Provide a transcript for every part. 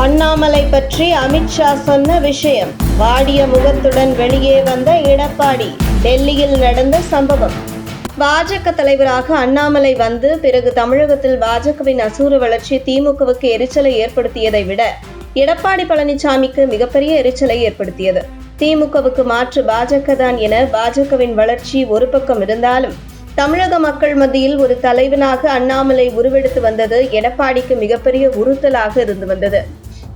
அண்ணாமலை பற்றி அமித்ஷா சொன்ன விஷயம். வாடிய முகத்துடன் வெளியே வந்த எடப்பாடி டெல்லியில் நடந்த சம்பவம். பாஜக தலைவராக அண்ணாமலை வந்து பிறகு தமிழகத்தில் பாஜகவின் அசூர வளர்ச்சி திமுகவுக்கு எரிச்சலை ஏற்படுத்தியதை விட எடப்பாடி பழனிசாமிக்கு மிகப்பெரிய எரிச்சலை ஏற்படுத்தியது. திமுகவுக்கு மாற்று பாஜக தான் என பாஜகவின் வளர்ச்சி ஒரு பக்கம் இருந்தாலும் தமிழக மக்கள் மத்தியில் ஒரு தலைவனாக அண்ணாமலை உருவெடுத்து வந்தது எடப்பாடிக்கு மிகப்பெரிய உறுத்தலாக இருந்து வந்தது.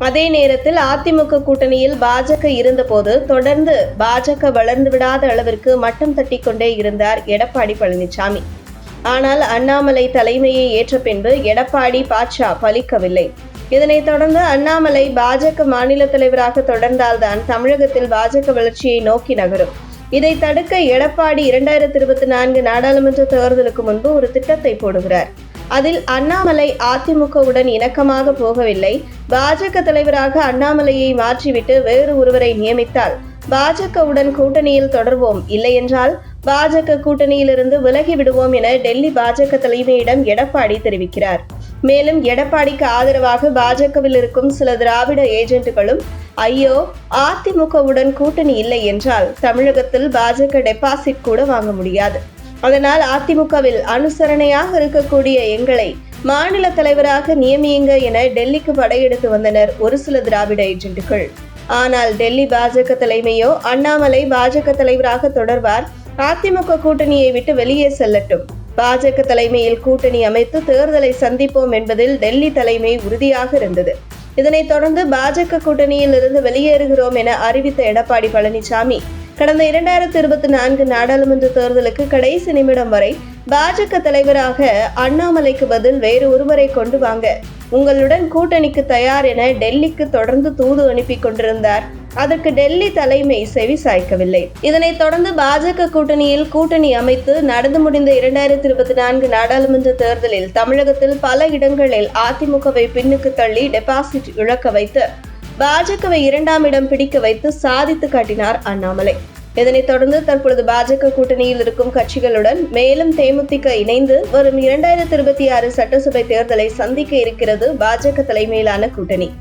அதே நேரத்தில் அதிமுக கூட்டணியில் பாஜக இருந்தபோது தொடர்ந்து பாஜக வளர்ந்து விடாத அளவிற்கு மட்டம் தட்டி கொண்டே இருந்தார் எடப்பாடி பழனிசாமி. ஆனால் அண்ணாமலை தலைமையை ஏற்ற பின்பு எடப்பாடி பாட்சா பலிக்கவில்லை. இதனைத் தொடர்ந்து அண்ணாமலை பாஜக மாநில தலைவராக தொடர்ந்தால்தான் தமிழகத்தில் பாஜக வளர்ச்சியை நோக்கி நகரும். இதை தடுக்க எடப்பாடி இரண்டாயிரத்தி இருபத்தி நான்கு நாடாளுமன்ற தேர்தலுக்கு முன்பு ஒரு திட்டத்தை போடுகிறார். அதில் அண்ணாமலை அதிமுகவுடன் இணக்கமாக போகவில்லை. பாஜக தலைவராக அண்ணாமலையை மாற்றிவிட்டு வேறு ஒருவரை நியமித்தால் பாஜகவுடன் கூட்டணியில் தொடர்வோம் இல்லையென்றால் பாஜக கூட்டணியிலிருந்து விலகி விடுவோம் என டெல்லி பாஜக தலைமையிடம் எடப்பாடி தெரிவிக்கிறார். மேலும் எடப்பாடிக்கு ஆதரவாக பாஜகவில் இருக்கும் சில திராவிட ஏஜென்ட்டுகளும் ஐயோ அதிமுகவுடன் கூட்டணி இல்லை என்றால் தமிழகத்தில் பாஜக டெபாசிட் கூட வாங்க முடியாது. அதனால் அதிமுகவில் அனுசரணையாக இருக்கக்கூடிய எங்களை மாநில தலைவராக நியமியுங்க என டெல்லிக்கு படையெடுத்து வந்தனர் ஒரு சில திராவிட ஏஜென்ட்டுகள். ஆனால் டெல்லி பாஜக தலைமையோ அண்ணாமலை பாஜக தலைவராக தொடர்வார். அதிமுக கூட்டணியை விட்டு வெளியே செல்லட்டும். பாஜக தலைமையில் கூட்டணி அமைத்து தேர்தலை சந்திப்போம் என்பதில் டெல்லி தலைமை உறுதியாக இருந்தது. இதனைத் தொடர்ந்து பாஜக கூட்டணியில் இருந்து வெளியேறுகிறோம் என அறிவித்த எடப்பாடி பழனிசாமி கடந்த இரண்டாயிரத்தி இருபத்தி நான்கு நாடாளுமன்ற தேர்தலுக்கு கடைசி நிமிடம் வரை பாஜக தலைவராக அண்ணாமலைக்கு பதில் வேறு ஒருவரை கொண்டு வாங்க. உங்களுடன் கூட்டணிக்கு தயார் என டெல்லிக்கு தொடர்ந்து தூது அனுப்பி கொண்டிருந்தார். அதற்கு டெல்லி தலைமை செவி சாய்க்கவில்லை. இதனைத் தொடர்ந்து பாஜக கூட்டணியில் கூட்டணி அமைத்து நடந்து முடிந்த இரண்டாயிரத்தி இருபத்தி நான்கு நாடாளுமன்ற தேர்தலில் தமிழகத்தில் பல இடங்களில் அதிமுகவை பின்னுக்கு தள்ளி டெபாசிட் இழக்க வைத்து பாஜகவை இரண்டாம் இடம் பிடிக்க வைத்து சாதித்து காட்டினார் அண்ணாமலை. இதனைத் தொடர்ந்து தற்பொழுது பாஜக கூட்டணியில் இருக்கும் கட்சிகளுடன் மேலும் தேமுதிக இணைந்து வரும் இரண்டாயிரத்தி இருபத்தி ஆறு சட்டசபை தேர்தலை சந்திக்க இருக்கிறது பாஜக தலைமையிலான கூட்டணி.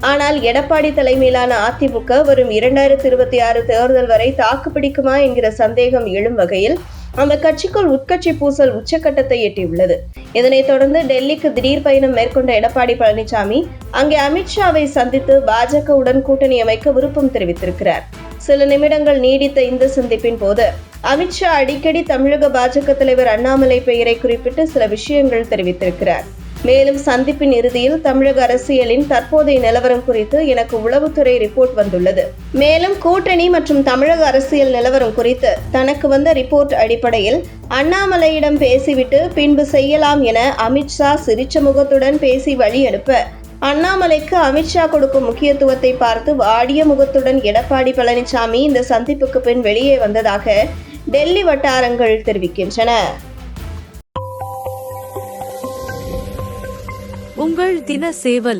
ஆனால் எடப்பாடி தலைமையிலான அதிமுக வரும் இரண்டாயிரத்தி இருபத்தி ஆறு தேர்தல் வரை தாக்குப்பிடிக்குமா என்கிற சந்தேகம் எழும் வகையில் அந்த கட்சிக்குள் உட்கட்சி பூசல் உச்சக்கட்டத்தை எட்டியுள்ளது. இதனைத் தொடர்ந்து டெல்லிக்கு திடீர் பயணம் மேற்கொண்ட எடப்பாடி பழனிசாமி அங்கே அமித்ஷாவை சந்தித்து பாஜகவுடன் கூட்டணி அமைக்க விருப்பம் தெரிவித்திருக்கிறார். சில நிமிடங்கள் நீடித்த இந்த சந்திப்பின் போது அமித்ஷா அடிக்கடி தமிழக பாஜக தலைவர் அண்ணாமலை பெயரை குறிப்பிட்டு சில விஷயங்கள் தெரிவித்திருக்கிறார். மேலும் சந்திப்பின் இறுதியில் தமிழக அரசியலின் தற்போதைய நிலவரம் குறித்து எனக்கு உளவுத்துறை ரிப்போர்ட் வந்துள்ளது. மேலும் கூட்டணி மற்றும் தமிழக அரசியல் நிலவரம் குறித்து தனக்கு வந்த ரிப்போர்ட் அடிப்படையில் அண்ணாமலையிடம் பேசிவிட்டு பின்பு செய்யலாம் என அமித்ஷா சிரிச்ச முகத்துடன் பேசி வழி அனுப்ப அண்ணாமலைக்கு அமித்ஷா கொடுக்கும் முக்கியத்துவத்தை பார்த்து வாடிய முகத்துடன் எடப்பாடி பழனிசாமி இந்த சந்திப்புக்கு பின் வெளியே வந்ததாக டெல்லி வட்டாரங்கள் தெரிவிக்கின்றன. உங்கள் தின சேவல்